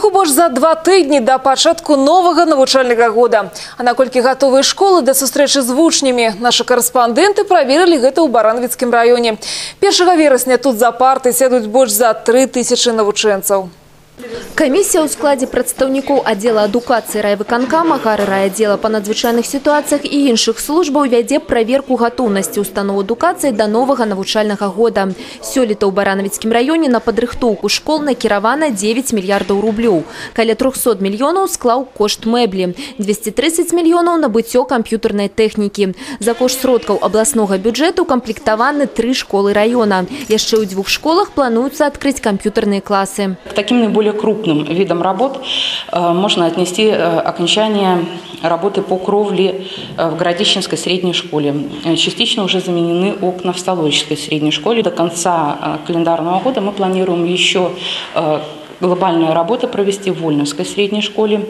Крыху больш за два тыдні да пачатку новага навучальнага года. А наколькі гатовыя школы да сустрэчы з вучнямі, нашы карэспандэнты праверылі гэта ў баранавіцкім раёне. 1 верасня тут за парты сядуць больш за 3 тысячы навучэнцаў. Комиссия ў складзе прадстаўнікоў аддзела адукацыі райвыканкама, гары райаддзела па надзвычайных сітуацыях і іншых службаў вядзе праверку гатоўнасці устаноў адукацыі да новага навучальнага года. Сёлета ў баранавіцкім раёне на падрыхтоўку школ накіравана 9 мільярдаў рублёў. Каля 300 мільёнаў склаў кошт мэблі, 230 мільёнаў набыццё камп'ютарнай тэхнікі. За кошт сродкаў абласнога бюджэту камплектаваны тры школы раёна. Яшчэ ў дзвюх школах плануецца адкрыць камп'ютарныя класы. К таким наиболее крупным видам работ э, можно отнести э, окончание работы по кровле э, в Городищенской средней школе. Частично уже заменены окна в Столовической средней школе. До конца календарного года мы планируем еще глобальные работы провести в Вольновской средней школе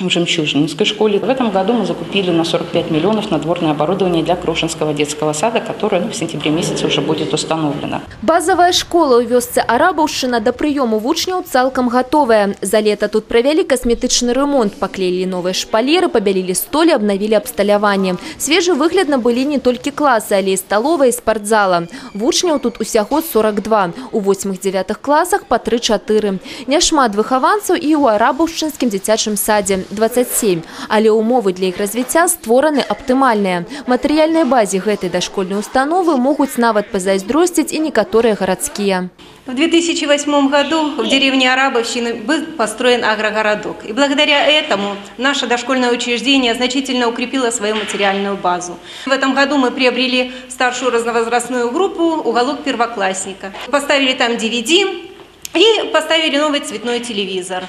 в Жемчужинской школе. В этом году мы закупили на 45 миллионов надворное оборудование для Крошинского детского сада, которое ну, в сентябре месяце уже будет установлено. Базовая школа ў вёсцы Арабаўшчына да прыёму вучняў цалкам гатовая. За лето тут провели косметичный ремонт, поклеили новые шпалеры, побелили столі, обновили абсталяванне. Свежий выгляд набылі не только классы, але і сталова і спартзала. Вучняў тут усяго 42. У 8-9 класах по 3-4. Няшмат выхаванцаў і ў арабаўшчынскім дзіцячым садзе. 27, але умовы для іх развіцця створаны аптымальныя. Матэрыяльнай базе гэтай дашкольнай установы могуць нават пазайздросціць і некаторыя гарадскія. В 2008 году в деревне Арабовщины был построен агрогородок. И благодаря этому наше дошкольное учреждение значительно укрепило свою материальную базу. В этом году мы приобрели старшую разновозрастную группу «Уголок первоклассника». Поставили там DVD и поставили новый цветной телевизор.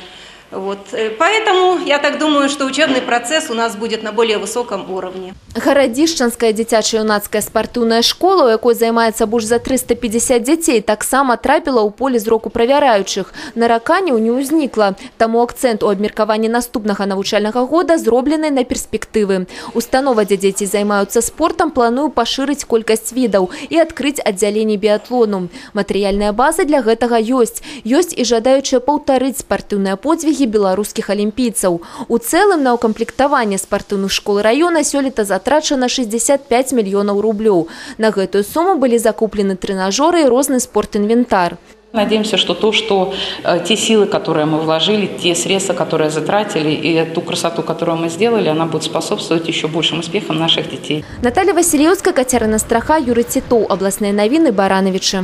Вот. Э, поэтому я так думаю, что учебный процесс у нас будет на более высоком уровне. Гарадзішчанская дзіцяча-юнацкая спартыўная школа, у якой займаецца больш за 350 дзяцей, таксама трапіла ў поле зроку правяраючых. Нараканняў не ўзнікла, таму акцэнт у абмеркаванні наступнага навучальнага года зроблены на перспектывы. Установа, дзе дзеці займаюцца спортам, планую пашырыць колькасць відаў і адкрыць аддзяленне біятлону. Матэрыяльная база для гэтага ёсць. Ёсць і жадаючыя паўтарыць спартыўныя подзвігі заслугі беларускіх алімпійцаў. У цэлым на ўкамплектаванне спартыўных школ раёна сёлета затрачана 65 мільёнаў рублёў. На гэтую суму былі закуплены тренажеры і розны спортинвентар. Надеемся, что то, что э, те силы, которые мы вложили, те средства, которые затратили, и ту красоту, которую мы сделали, она будет способствовать еще большим успехам наших детей. Наталья Васильевская, Катерина Страха, Юрий Титов, областные новины, Барановичи.